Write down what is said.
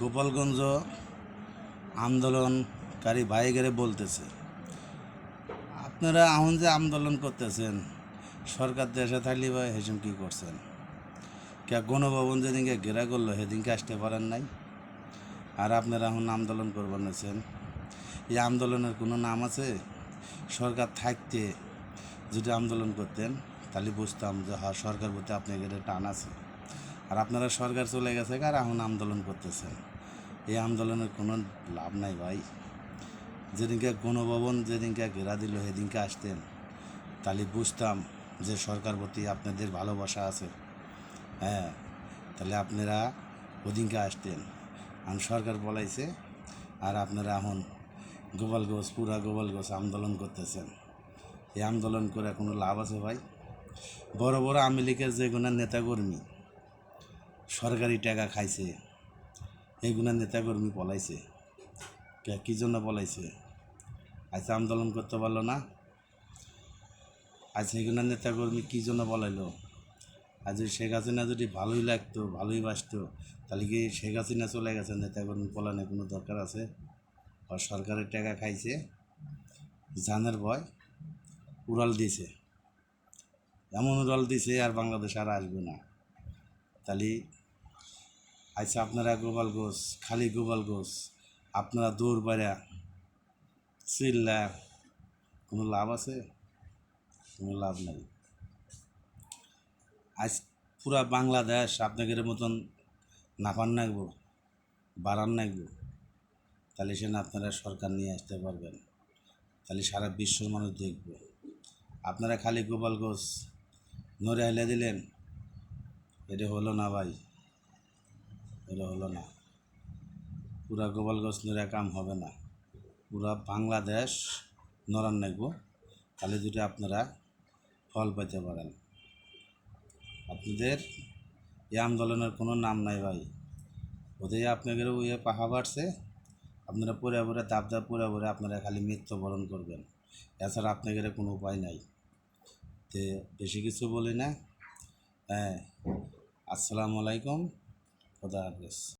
গোপালগঞ্জ আন্দোলনকারী ভাইগেরে বলতেছে, আপনারা এখন যে আন্দোলন করতেছেন, সরকার দেশে থাকলে বা হেসম কী করছেন? কে গণভবন যেদিনকে ঘেরা করল, সেদিনকে আসতে পারেন নাই? আর আপনারা এখন আন্দোলন করবেন আছেন এই আন্দোলনের কোনো নাম আছে? সরকার থাকতে যদি আন্দোলন করতেন, তাহলে বুঝতাম যে হ্যাঁ সরকার প্রতি আপনাদের টান আছে। আর আপনারা সরকার চলে গেছে আর এখন আন্দোলন করতেছেন। এই আন্দোলনের কোনো লাভ নাই ভাই। যেদিনকে গণভবন, যেদিনকে ঘেরা দিল, সেদিনকে আসতেন। তাহলে বুঝতাম যে সরকার প্রতি আপনাদের ভালোবাসা আছে। হ্যাঁ তাহলে আপনারা ওদিনকে আসতেন। আমি সরকার বলাইছে আর আপনারা এখন গোপালগঞ্জ, পুরা গোপালগঞ্জ আন্দোলন করতেছেন। এই আন্দোলন করে কোনো লাভ আছে ভাই? বড় বড় আওয়ামী লীগের যেগুলো নেতাকর্মী সরকারি টাকা খাইছে। এইগুলো নেতাকর্মী পলাইছে। কে জন্য পলাইছে? আচ্ছা আন্দোলন করতে পারল না। আচ্ছা এগুলো নেতাকর্মী কী জন্য বলাইলো আজ যদি শেখ হাসিনা যদি ভালোই লাগতো, ভালোই বাসতো তাহলে কি শেখ হাসিনা চলে গেছে? নেতাকর্মী পলানোর কোনো দরকার আছে? আর সরকারের টাকা খাইছে। জানের ভয়। উড়াল দিয়েছে এমন উড়াল দিছে আর বাংলাদেশ আর আসবে না। তাহলে আচ্ছা আপনারা গোপাল ঘোষ, খালি গোপাল ঘোষ, আপনারা দৌড় পাড়া চিল্লা, কোনো লাভ আছে? কোনো লাভ নাই। আজ পুরা বাংলাদেশ আপনাদের মতন নাফান নাগবো, বাড়ান নাগবো। তাহলে সেখানে আপনারা সরকার নিয়ে আসতে পারবেন। তাহলে সারা বিশ্বর মানুষ দেখব। আপনারা খালি গোপাল ঘোষ, নড়ে হেলে দিলেন, এটা হলো না ভাই। এটা হলো না। পুরা গোপালগঞ্জ নড়ে কাম হবে না। পুরা বাংলাদেশ নরান নাগবো তাহলে দুটো আপনারা ফল পেতে পারেন। আপনাদের এই আন্দোলনের কোনো নাম নাই ভাই। ওদের আপনাদের ওই পাহা বাড়ছে। আপনারা পরে পরে দাব দাব পরে পরে আপনারা খালি মৃত্যুবরণ করবেন। এছাড়া আপনাদের কোনো উপায় নাই। তে বেশি কিছু বলি না। হ্যাঁ আসসালামু আলাইকুম। 小田原です。